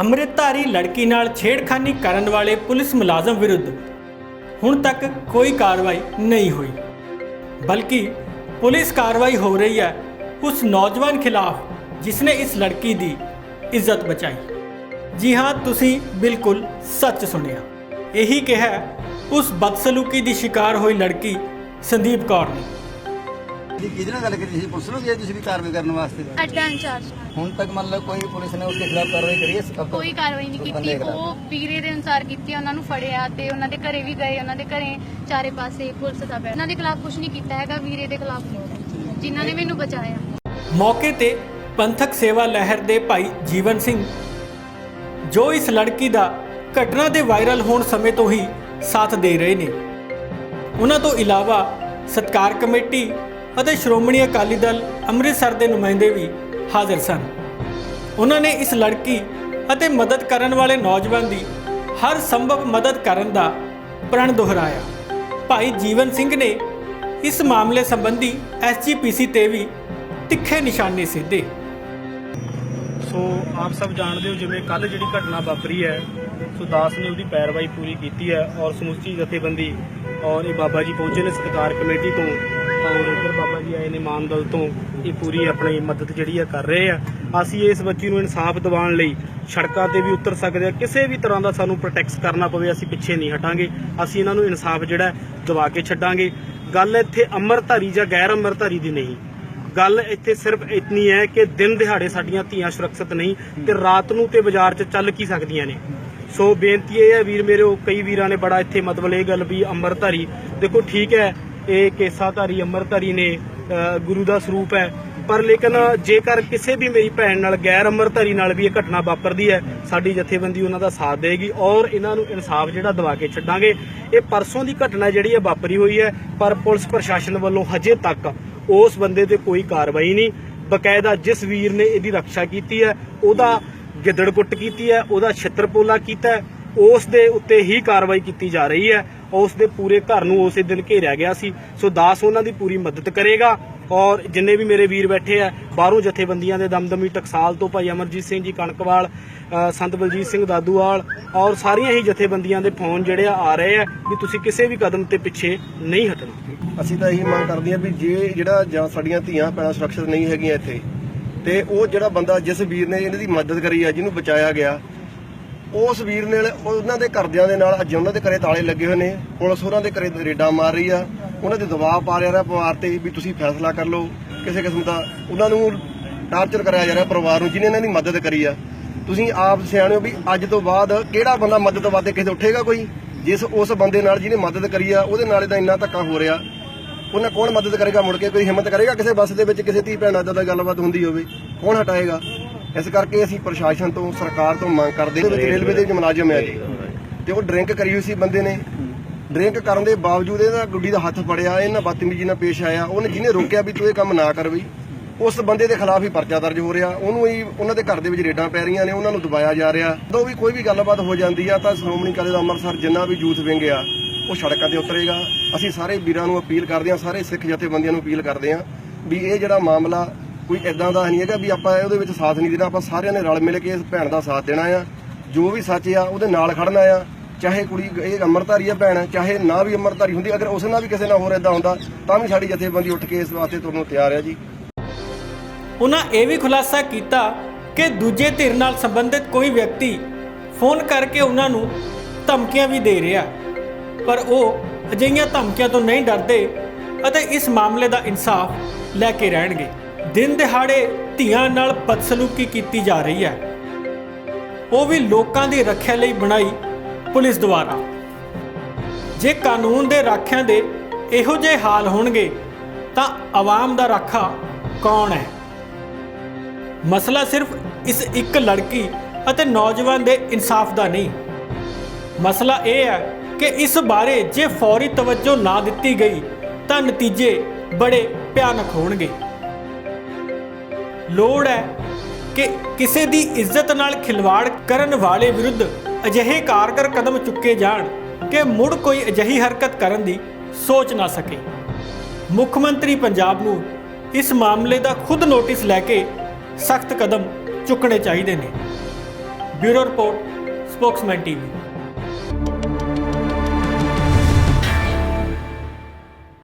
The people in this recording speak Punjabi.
ਅੰਮ੍ਰਿਤਧਾਰੀ ਲੜਕੀ ਨਾਲ ਛੇੜਖਾਨੀ ਕਰਨ ਵਾਲੇ ਪੁਲਿਸ ਮੁਲਾਜ਼ਮ ਵਿਰੁੱਧ ਹੁਣ ਤੱਕ ਕੋਈ ਕਾਰਵਾਈ ਨਹੀਂ ਹੋਈ। ਬਲਕਿ ਪੁਲਿਸ ਕਾਰਵਾਈ ਹੋ ਰਹੀ ਹੈ ਉਸ ਨੌਜਵਾਨ ਖਿਲਾਫ, ਜਿਸਨੇ ਇਸ ਲੜਕੀ ਦੀ ਇੱਜ਼ਤ ਬਚਾਈ। ਜੀ ਹਾਂ, ਤੁਸੀਂ ਬਿਲਕੁਲ ਸੱਚ ਸੁਣਿਆ। ਇਹੀ ਕਿਹਾ ਉਸ ਬਦਸਲੂਕੀ ਦੀ ਸ਼ਿਕਾਰ ਹੋਈ ਲੜਕੀ ਸੰਦੀਪ ਕੌਰ ਨੇ। ਜੀ ਕਿਹਦੇ ਨਾਲ ਗੱਲ ਕੀਤੀ ਸੀ ਪੁਲਿਸ ਨੂੰ ਗਏ ਤੁਸੀਂ ਵੀ ਕਾਰਵਾਈ ਕਰਨ ਵਾਸਤੇ। ਅੱਡਾ ਇੰਚਾਰਜ ਹੁਣ ਤੱਕ ਮੰਨ ਲਓ ਕੋਈ ਪੁਲਿਸ ਨੇ ਉਸਦੇ ਖਿਲਾਫ ਕਾਰਵਾਈ ਕਰੀ ਹੈ? ਸਭ ਕੋਈ ਕਾਰਵਾਈ ਨਹੀਂ ਕੀਤੀ। ਉਹ ਵੀਰੇ ਦੇ ਅਨੁਸਾਰ ਕੀਤੀ ਉਹਨਾਂ ਨੂੰ ਫੜਿਆ ਤੇ ਉਹਨਾਂ ਦੇ ਘਰੇ ਵੀ ਗਏ ਉਹਨਾਂ ਦੇ ਘਰੇ ਚਾਰੇ ਪਾਸੇ ਪੁਲਿਸ ਦਾ ਬੈਠ। ਉਹਨਾਂ ਦੇ ਖਿਲਾਫ ਕੁਝ ਨਹੀਂ ਕੀਤਾ ਹੈਗਾ ਵੀਰੇ ਦੇ ਖਿਲਾਫ ਜਿਨ੍ਹਾਂ ਨੇ ਮੈਨੂੰ ਬਚਾਇਆ। ਮੌਕੇ ਤੇ ਪੰਥਕ ਸੇਵਾ ਲਹਿਰ ਦੇ ਭਾਈ ਜੀਵਨ ਸਿੰਘ ਜੋ ਇਸ ਲੜਕੀ ਦਾ ਘਟਨਾ ਦੇ ਵਾਇਰਲ ਹੋਣ ਸਮੇਂ ਤੋਂ ਹੀ ਸਾਥ ਦੇ ਰਹੇ ਨੇ। ਉਹਨਾਂ ਤੋਂ ਇਲਾਵਾ ਸਤਕਾਰ ਕਮੇਟੀ ਅਤੇ ਸ਼੍ਰੋਮਣੀ ਅਕਾਲੀ ਦਲ ਅੰਮ੍ਰਿਤਸਰ ਦੇ ਨੁਮਾਇੰਦੇ ਵੀ ਹਾਜ਼ਰ ਸਨ। ਉਹਨਾਂ ਨੇ ਇਸ ਲੜਕੀ ਅਤੇ ਮਦਦ ਕਰਨ ਵਾਲੇ ਨੌਜਵਾਨ ਦੀ ਹਰ ਸੰਭਵ ਮਦਦ ਕਰਨ ਦਾ ਪ੍ਰਣ ਦੁਹਰਾਇਆ। ਭਾਈ ਜੀਵਨ ਸਿੰਘ ਨੇ ਇਸ ਮਾਮਲੇ ਸੰਬੰਧੀ ਐਸਜੀਪੀਸੀ ਤੇ ਵੀ ਤਿੱਖੇ ਨਿਸ਼ਾਨੇ ਸਿੱਧੇ। ਸੋ ਆਪ ਸਭ ਜਾਣਦੇ ਹੋ ਜਿਵੇਂ ਕੱਲ ਜਿਹੜੀ ਘਟਨਾ ਵਾਪਰੀ ਹੈ, ਸੋ ਦਾਸ ਨੇ ਉਹਦੀ ਪੈਰਵਾਈ ਪੂਰੀ ਕੀਤੀ ਹੈ ਔਰ ਸਮੁੱਚੀ ਜਥੇਬੰਦੀ ਔਰ ਇਹ ਬਾਬਾ ਜੀ ਪਹੁੰਚੇ ਨੇ ਸਤਿਕਾਰ ਕਮੇਟੀ ਤੋਂ। ਔਰ ਇੱਧਰ ਬਾਬਾ ਜੀ ਆਏ ਨੇ ਮਾਨਦਲ ਤੋਂ ਇਹ ਪੂਰੀ ਆਪਣੀ ਮਦਦ ਜਿਹੜੀ ਹੈ ਕਰ ਰਹੇ ਆ। ਅਸੀਂ ਇਸ ਬੱਚੀ ਨੂੰ ਇਨਸਾਫ ਦਿਵਾਉਣ ਲਈ ਸੜਕਾਂ ਤੇ ਵੀ ਉਤਰ ਸਕਦੇ ਆ। ਕਿਸੇ ਵੀ ਤਰ੍ਹਾਂ ਦਾ ਸਾਨੂੰ ਪ੍ਰੋਟੈਕਸ ਕਰਨਾ ਪਵੇ, ਅਸੀਂ ਪਿੱਛੇ ਨਹੀਂ ਹਟਾਂਗੇ। ਅਸੀਂ ਇਹਨਾਂ ਨੂੰ ਇਨਸਾਫ ਜਿਹੜਾ ਦਵਾ ਕੇ ਛੱਡਾਂਗੇ। ਗੱਲ ਇੱਥੇ ਅੰਮ੍ਰਿਤਧਾਰੀ ਜਾਂ ਗੈਰ ਅੰਮ੍ਰਿਤਧਾਰੀ ਦੀ ਨਹੀਂ। ਗੱਲ ਇੱਥੇ ਸਿਰਫ ਇਤਨੀ ਹੈ ਕਿ ਦਿਨ ਦਿਹਾੜੇ ਸਾਡੀਆਂ ਧੀਆਂ ਸੁਰੱਖਿਅਤ ਨਹੀਂ ਤੇ ਰਾਤ ਨੂੰ ਤੇ ਬਾਜ਼ਾਰ 'ਚ ਚੱਲ ਕੀ ਸਕਦੀਆਂ ਨੇ। ਸੋ ਬੇਨਤੀ ਇਹ ਹੈ ਵੀਰ ਮੇਰੇ ਕਈ ਵੀਰਾਂ ਨੇ ਬੜਾ ਇੱਥੇ ਮਤਲਬ ਇਹ ਗੱਲ ਵੀ ਅੰਮ੍ਰਿਤਧਾਰੀ। ਦੇਖੋ ਠੀਕ ਹੈ ਇਹ ਕੇਸਾਧਾਰੀ ਅੰਮ੍ਰਿਤਧਾਰੀ ਨੇ ਗੁਰੂ ਦਾ ਸਰੂਪ ਹੈ। ਪਰ ਲੇਕਿਨ ਜੇਕਰ ਕਿਸੇ ਵੀ ਮੇਰੀ ਭੈਣ ਨਾਲ ਗੈਰ ਅੰਮ੍ਰਿਤਧਾਰੀ ਨਾਲ ਵੀ ਇਹ ਘਟਨਾ ਵਾਪਰਦੀ ਹੈ, ਸਾਡੀ ਜਥੇਬੰਦੀ ਉਹਨਾਂ ਦਾ ਸਾਥ ਦੇਗੀ ਔਰ ਇਹਨਾਂ ਨੂੰ ਇਨਸਾਫ ਜਿਹੜਾ ਦਿਵਾ ਕੇ ਛੱਡਾਂਗੇ। ਇਹ ਪਰਸੋਂ ਦੀ ਘਟਨਾ ਜਿਹੜੀ ਹੈ ਵਾਪਰੀ ਹੋਈ ਹੈ, ਪਰ ਪੁਲਿਸ ਪ੍ਰਸ਼ਾਸਨ ਵੱਲੋਂ ਹਜੇ ਤੱਕ ਉਸ ਬੰਦੇ ਤੇ ਕੋਈ ਕਾਰਵਾਈ ਨਹੀਂ। ਬਕਾਇਦਾ ਜਿਸ ਵੀਰ ਨੇ ਇਹਦੀ ਰੱਖਿਆ ਕੀਤੀ ਹੈ, ਉਹਦਾ ਗਿੱਦੜ ਕੁੱਟ ਕੀਤੀ ਹੈ, ਉਹਦਾ ਛਿੱਤਰਪੋਲਾ ਕੀਤਾ ਉਸ ਦੇ ਉੱਤੇ ਹੀ ਕਾਰਵਾਈ ਕੀਤੀ ਜਾ ਰਹੀ ਹੈ। ਉਸ ਦੇ ਪੂਰੇ ਘਰ ਨੂੰ ਉਸੇ ਦਿਨ ਘੇਰਿਆ ਗਿਆ ਸੀ। ਸੋ ਦਾਸ ਉਹਨਾਂ ਦੀ ਪੂਰੀ ਮਦਦ ਕਰੇਗਾ ਔਰ ਜਿੰਨੇ ਵੀ ਮੇਰੇ ਵੀਰ ਬੈਠੇ ਆ, ਬਾਹਰੋਂ ਜਥੇਬੰਦੀਆਂ ਦੇ ਦਮਦਮੀ ਟਕਸਾਲ ਤੋਂ ਭਾਈ ਅਮਰਜੀਤ ਸਿੰਘ ਜੀ ਕਣਕਵਾਲ ਸੰਤ ਬਲਜੀਤ ਸਿੰਘ ਦਾਦੂਵਾਲ ਔਰ ਸਾਰੀਆਂ ਹੀ ਜਥੇਬੰਦੀਆਂ ਦੇ ਫੋਨ ਜਿਹੜੇ ਆ ਰਹੇ ਆ ਵੀ ਤੁਸੀਂ ਕਿਸੇ ਵੀ ਕਦਮ ਤੇ ਪਿੱਛੇ ਨਹੀਂ ਹਟਣਾ। ਅਸੀਂ ਤਾਂ ਇਹੀ ਮੰਗ ਕਰਦੇ ਹਾਂ ਵੀ ਜੇ ਜਿਹੜਾ ਜਾਂ ਸਾਡੀਆਂ ਧੀਆਂ ਭੈਣਾਂ ਸੁਰੱਖਿਅਤ ਨਹੀਂ ਹੈਗੀਆਂ ਇੱਥੇ, ਤੇ ਉਹ ਜਿਹੜਾ ਬੰਦਾ ਜਿਸ ਵੀਰ ਨੇ ਇਹਨਾਂ ਦੀ ਮਦਦ ਕਰੀ ਆ, ਜਿਹਨੂੰ ਬਚਾਇਆ ਗਿਆ ਉਸ ਵੀਰ ਨੇ ਉਹਨਾਂ ਦੇ ਘਰਦਿਆਂ ਦੇ ਨਾਲ ਅੱਜ ਉਹਨਾਂ ਦੇ ਘਰੇ ਤਾਲੇ ਲੱਗੇ ਹੋਏ ਨੇ। ਪੁਲਿਸ ਉਹਨਾਂ ਦੇ ਘਰੇ ਰੇਡਾਂ ਮਾਰ ਰਹੀ ਆ। ਉਹਨਾਂ ਦੇ ਦਬਾਅ ਪਾ ਰਿਹਾ ਪਰਿਵਾਰ ਤੇ ਵੀ ਤੁਸੀਂ ਫੈਸਲਾ ਕਰ ਲਓ। ਕਿਸੇ ਕਿਸਮ ਦਾ ਉਹਨਾਂ ਨੂੰ ਟਾਰਚਰ ਕਰਾਇਆ ਜਾ ਰਿਹਾ ਪਰਿਵਾਰ ਨੂੰ, ਜਿਹਨੇ ਇਹਨਾਂ ਦੀ ਮਦਦ ਕਰੀ ਆ। ਤੁਸੀਂ ਆਪ ਸਿਆਣੇ ਹੋ ਵੀ ਅੱਜ ਤੋਂ ਬਾਅਦ ਕਿਹੜਾ ਬੰਦਾ ਮਦਦ ਵਾਸਤੇ ਕਿਸੇ ਉੱਠੇਗਾ ਕੋਈ? ਜਿਸ ਉਸ ਬੰਦੇ ਨਾਲ ਜਿਹਨੇ ਮਦਦ ਕਰੀ ਆ, ਉਹਦੇ ਨਾਲ ਇਹਦਾ ਇੰਨਾ ਧੱਕਾ ਹੋ ਰਿਹਾ। ਉਹਨਾਂ ਕੌਣ ਮਦਦ ਕਰੇਗਾ? ਮੁੜ ਕੇ ਕੋਈ ਹਿੰਮਤ ਕਰੇਗਾ ਕਿਸੇ ਬੱਸ ਦੇ ਵਿੱਚ ਕਿਸੇ ਧੀ ਭੈਣਾਂ ਦਾ ਗੱਲਬਾਤ ਹੁੰਦੀ ਹੋਵੇ? ਕੌਣ ਹਟਾਏਗਾ? ਇਸ ਕਰਕੇ ਅਸੀਂ ਪ੍ਰਸ਼ਾਸਨ ਤੋਂ, ਸਰਕਾਰ ਤੋਂ ਮੰਗ ਕਰਦੇ ਹਾਂ ਰੇਲਵੇ ਦੇ ਮੁਲਾਜ਼ਮ ਹੈ ਜੀ। ਤੇ ਉਹ ਡਰਿੰਕ ਕਰੀ ਹੋਈ ਸੀ ਬੰਦੇ ਨੇ। ਡਰਿੰਕ ਕਰਨ ਦੇ ਬਾਵਜੂਦ ਇਹਦਾ ਗੁੱਡੀ ਦਾ ਹੱਥ ਫੜਿਆ, ਇਹਨਾਂ ਬਦਤਮੀਜ਼ੀ ਨਾਲ ਪੇਸ਼ ਆਇਆ, ਉਹਨੇ ਜਿਹਨੇ ਰੋਕਿਆ ਵੀ ਤੂੰ ਇਹ ਕੰਮ ਨਾ ਕਰ ਵੀ ਉਸ ਬੰਦੇ ਦੇ ਖਿਲਾਫ ਹੀ ਪਰਚਾ ਦਰਜ ਹੋ ਰਿਹਾ। ਉਹਨੂੰ ਹੀ, ਉਹਨਾਂ ਦੇ ਘਰ ਦੇ ਵਿੱਚ ਰੇਡਾਂ ਪੈ ਰਹੀਆਂ ਨੇ, ਉਹਨਾਂ ਨੂੰ ਦਬਾਇਆ ਜਾ ਰਿਹਾ। ਜਦੋਂ ਵੀ ਕੋਈ ਵੀ ਗੱਲਬਾਤ ਹੋ ਜਾਂਦੀ ਆ, ਤਾਂ ਸ਼੍ਰੋਮਣੀ ਅਕਾਲੀ ਦਲ ਅੰਮ੍ਰਿਤਸਰ ਜਿੰਨਾ ਵੀ ਯੂਥ ਵਿੰਗ ਆ, ਉਹ ਸੜਕਾਂ ਤੇ ਉਤਰੇਗਾ। ਅਸੀਂ ਸਾਰੇ ਵੀਰਾਂ ਨੂੰ ਅਪੀਲ ਕਰਦੇ ਹਾਂ, ਸਾਰੇ ਸਿੱਖ ਜਥੇਬੰਦੀਆਂ ਨੂੰ ਅਪੀਲ ਕਰਦੇ ਹਾਂ ਵੀ ਇਹ ਜਿਹੜਾ ਮਾਮਲਾ ਕੋਈ ਇਦਾਂ ਦਾ ਨਹੀਂ ਹੈਗਾ ਵੀ ਆਪਾਂ ਉਹਦੇ ਵਿੱਚ ਸਾਥ ਨਹੀਂ ਦੇਣਾ, ਆਪਾਂ ਸਾਰਿਆਂ ਨੇ ਰਲ ਮਿਲ ਕੇ ਇਸ ਭੈਣ ਦਾ ਸਾਥ ਦੇਣਾ ਆ। ਜੋ ਵੀ ਸੱਚ ਆ, ਉਹਦੇ ਨਾਲ ਖੜਨਾ ਆ। ਚਾਹੇ ਕੁੜੀ ਇਹ ਅੰਮ੍ਰਿਤਧਾਰੀ ਆ ਭੈਣ, ਚਾਹੇ ਨਾ ਵੀ ਅੰਮ੍ਰਿਤਧਾਰੀ ਹੁੰਦੀ, ਅਗਰ ਉਸ ਨਾਲ ਵੀ ਕਿਸੇ ਨਾਲ ਹੋਰ ਇਦਾਂ ਹੁੰਦਾ, ਤਾਂ ਵੀ ਸਾਡੀ ਜਥੇਬੰਦੀ ਉੱਠ ਕੇ ਇਸ ਵਾਸਤੇ ਤੁਰਨ ਤਿਆਰ ਹੈ ਜੀ। ਉਹਨਾਂ ਇਹ ਵੀ ਖੁਲਾਸਾ ਕੀਤਾ ਕਿ ਦੂਜੇ ਧਿਰ ਨਾਲ ਸੰਬੰਧਿਤ ਕੋਈ ਵਿਅਕਤੀ ਫੋਨ ਕਰਕੇ ਉਹਨਾਂ ਨੂੰ ਧਮਕੀਆਂ ਵੀ ਦੇ ਰਿਹਾ। ਪਰ ਉਹ ਅਜਿਹੀਆਂ ਧਮਕੀਆਂ ਤੋਂ ਨਹੀਂ ਡਰਦੇ ਅਤੇ ਇਸ ਮਾਮਲੇ ਦਾ ਇਨਸਾਫ ਲੈ ਕੇ ਰਹਿਣਗੇ। ਦਿਨ ਦਿਹਾੜੇ ਧੀਆਂ ਨਾਲ ਬਦਸਲੂਕੀ ਕੀਤੀ ਜਾ ਰਹੀ ਹੈ। ਉਹ ਵੀ ਲੋਕਾਂ ਦੀ ਰੱਖਿਆ ਲਈ ਬਣਾਈ ਪੁਲਿਸ ਦੁਆਰਾ। ਜੇ ਕਾਨੂੰਨ ਦੇ ਰਾਖਿਆਂ ਦੇ ਇਹੋ ਜਿਹੇ ਹਾਲ ਹੋਣਗੇ, ਤਾਂ ਆਵਾਮ ਦਾ ਰਾਖਾ ਕੌਣ ਹੈ? ਮਸਲਾ ਸਿਰਫ ਇਸ ਇੱਕ ਲੜਕੀ ਅਤੇ ਨੌਜਵਾਨ ਦੇ ਇਨਸਾਫ ਦਾ ਨਹੀਂ। ਮਸਲਾ ਇਹ ਹੈ ਕਿ ਇਸ ਬਾਰੇ ਜੇ ਫੌਰੀ ਤਵੱਜੋ ਨਾ ਦਿੱਤੀ ਗਈ, ਤਾਂ ਨਤੀਜੇ ਬੜੇ ਭਿਆਨਕ ਹੋਣਗੇ। ਲੋੜ ਹੈ ਕਿ ਕਿਸੇ ਦੀ ਇੱਜ਼ਤ ਨਾਲ ਖਿਲਵਾੜ ਕਰਨ ਵਾਲੇ ਵਿਰੁੱਧ ਅਜਿਹੇ ਕਾਰਗਰ ਕਦਮ ਚੁੱਕੇ ਜਾਣ ਕਿ ਮੁੜ ਕੋਈ ਅਜਿਹੀ ਹਰਕਤ ਕਰਨ ਦੀ ਸੋਚ ਨਾ ਸਕੇ। ਮੁੱਖ ਮੰਤਰੀ ਪੰਜਾਬ ਨੂੰ ਇਸ ਮਾਮਲੇ ਦਾ ਖੁਦ ਨੋਟਿਸ ਲੈ ਕੇ ਸਖਤ ਕਦਮ ਚੁੱਕਣੇ ਚਾਹੀਦੇ ਨੇ। Bureau report, spokesman TV.